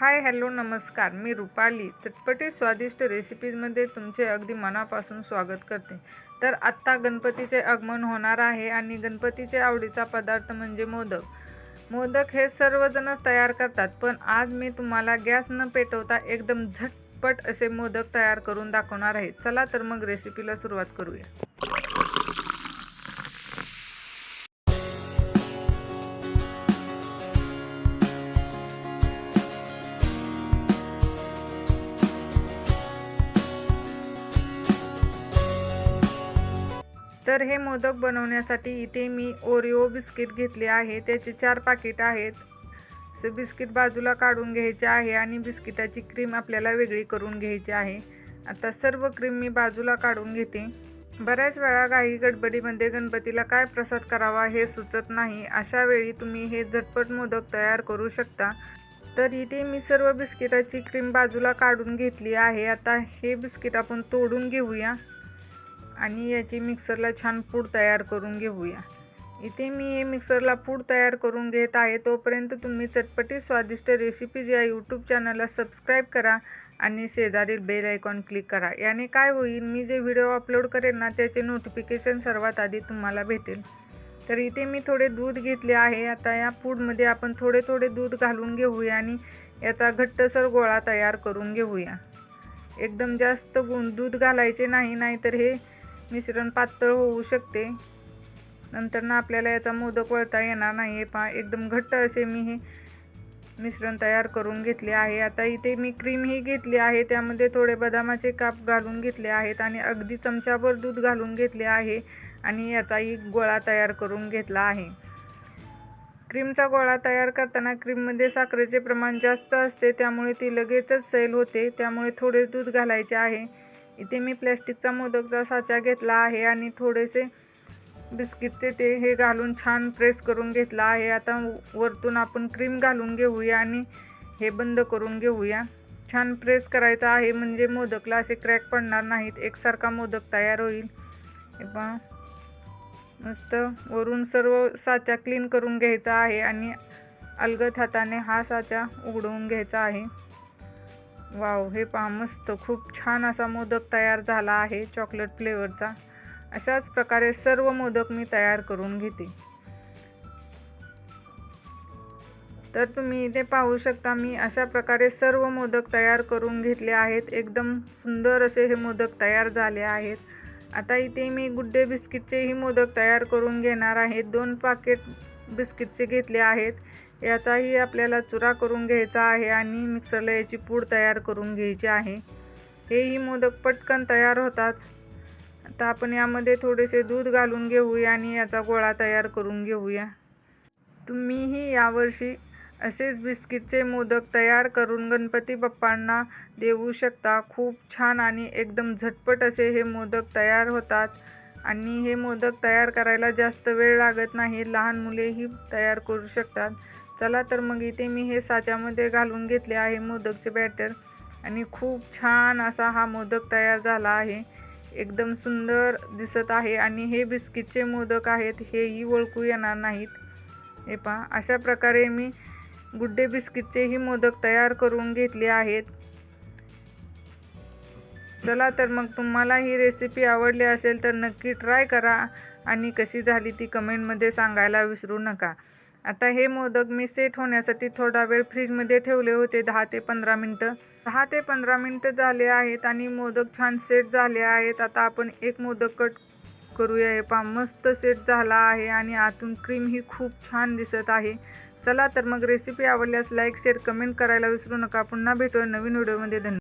Hi hello नमस्कार. मी रुपाली. चटपटी स्वादिष्ट रेसिपीजमध्ये तुमचे अगदी मनापासून स्वागत करते. तर आत्ता गणपतीचे आगमन होणार आहे आणि गणपतीचे आवडीचा पदार्थ म्हणजे मोदक. मोदक हे सर्वजणच तयार करतात पण आज मी तुम्हाला गॅस न पेटवता एकदम झटपट असे मोदक तयार करून दाखवणार आहे. चला तर मग रेसिपीला सुरुवात करूया. तर हे मोदक बनवण्यासाठी इथे मी ओरिओ बिस्किट घेतले आहे. त्याचे चार पाकिट आहेत. बिस्किट बाजूला काढून घ्यायचे आहे आणि बिस्किटाची क्रीम आपल्याला वेगळी करून घ्यायची आहे. आता सर्व क्रीम मी बाजूला काढून घेते. बऱ्याच वेळा काही गडबडीमध्ये गणपतीला काय प्रसाद करावा हे सुचत नाही. अशा वेळी तुम्ही हे झटपट मोदक तयार करू शकता. तर इथे मी सर्व बिस्किटाची क्रीम बाजूला काढून घेतली आहे. आता हे बिस्किट आपण तोडून घेऊया. आणि याची मिक्सरला छान पूड तयार करून घेऊया. इथे मी हे मिक्सरला पूड तयार करून घेत आहे. तोपर्यंत तुम्ही चटपटी स्वादिष्ट रेसिपीज या यूट्यूब चॅनलला सबस्क्राईब करा आणि शेजारील बेल आयकॉन क्लिक करा. याने काय होईल मी जे व्हिडिओ अपलोड करेन ना त्याचे नोटिफिकेशन सर्वात आधी तुम्हाला भेटेल. तर इथे मी थोडे दूध घेतले आहे. आता या पूडमध्ये आपण थोडे थोडे दूध घालून घेऊया आणि याचा घट्टसर गोळा तयार करून घेऊया. एकदम जास्त गुण दूध घालायचे नाही नाहीतर हे मिश्रण पातळ होऊ शकते. नंतर ना आपल्याला याचा मोदक वळता येणार नाही. आहे पहा एकदम घट्ट असे मी हे मिश्रण तयार करून घेतले आहे. आता इथे मी क्रीम ही घेतली आहे. त्यामध्ये थोडे बदामाचे काप घालून घेतले आहेत आणि अगदी चमच्याभर दूध घालून घेतले आहे आणि याचाही गोळा तयार करून घेतला आहे. क्रीमचा गोळा तयार करताना क्रीममध्ये साखरेचे प्रमाण जास्त असते त्यामुळे ती लगेचच सैल होते. त्यामुळे थोडे दूध घालायचे आहे. इथे मी प्लॅस्टिकचा मोदकचा साचा घेतला आहे आणि थोडेसे बिस्किटचे ते हे घालून छान प्रेस करून घेतला आहे. आता वरतून आपण क्रीम घालून घेऊया आणि हे बंद करून घेऊया. छान प्रेस करायचा आहे म्हणजे मोदकला असे क्रॅक पडणार नाहीत. एकसारखा मोदक तयार होईल. हे पहा. मस्त वरून सर्व साचा क्लीन करून घ्यायचा आहे आणि अलगद हाताने हा साचा उघडवून घ्यायचा आहे. वाव हे पहा मस्त. खूप छान असा मोदक तयार झाला आहे चॉकलेट फ्लेवरचा अशाच प्रकारे सर्व मोदक मी तयार करून घेते. तर तुम्ही इथे पाहू शकता मी अशा प्रकारे सर्व मोदक तयार करून घेतले आहेत. एकदम सुंदर असे हे मोदक तयार झाले आहेत. आता इथे मी गुड्डे बिस्किटचेही मोदक तयार करून घेणार आहे. दोन पाकेट बिस्किटचे घेतले आहेत. याचाही आपल्याला चुरा करून घ्यायचा आहे आणि मिक्सरला याची पूड तयार करून घ्यायची आहे. हेही मोदक पटकन तयार होतात. आता आपण यामध्ये थोडेसे दूध घालून घेऊया आणि याचा गोळा तयार करून घेऊया. तुम्हीही यावर्षी असेच बिस्किटचे मोदक तयार करून गणपती बाप्पांना देऊ शकता. खूप छान आणि एकदम झटपट असे हे मोदक तयार होतात. आणि हे मोदक तयार करायला जास्त वेळ लागत नाही. लहान मुलेही तयार करू शकतात. चला तर मग इथे मी हे साच्यामध्ये घालून घेतले आहे मोदकचे बॅटर. आणि खूप छान असा हा मोदक तयार झाला आहे. एकदम सुंदर दिसत आहे. आणि हे बिस्किटचे मोदक आहेत. हेही ओळखू येणार नाहीत. हे पहा अशा प्रकारे मी गुड्डे बिस्किटचेही मोदक तयार करून घेतले आहेत. चला तर मग तुम्हाला ही रेसिपी आवडली असेल तर नक्की ट्राय करा. आणि कशी झाली ती कमेंटमध्ये सांगायला विसरू नका. आता हे मोदक मी सेट होण्यासाठी थोडा वेळ फ्रीजमध्ये ठेवले होते दहा ते पंधरा मिनटं. दहा ते पंधरा मिनटं झाले आहेत आणि मोदक छान सेट झाले आहेत. आता आपण एक मोदक कट करूया. हे पा मस्त सेट झाला आहे आणि आतून क्रीम ही खूप छान दिसत आहे. चला तर मग रेसिपी आवडल्यास लाईक शेअर कमेंट करायला विसरू नका. पुन्हा भेटूया नवीन व्हिडिओमध्ये धन्यवाद.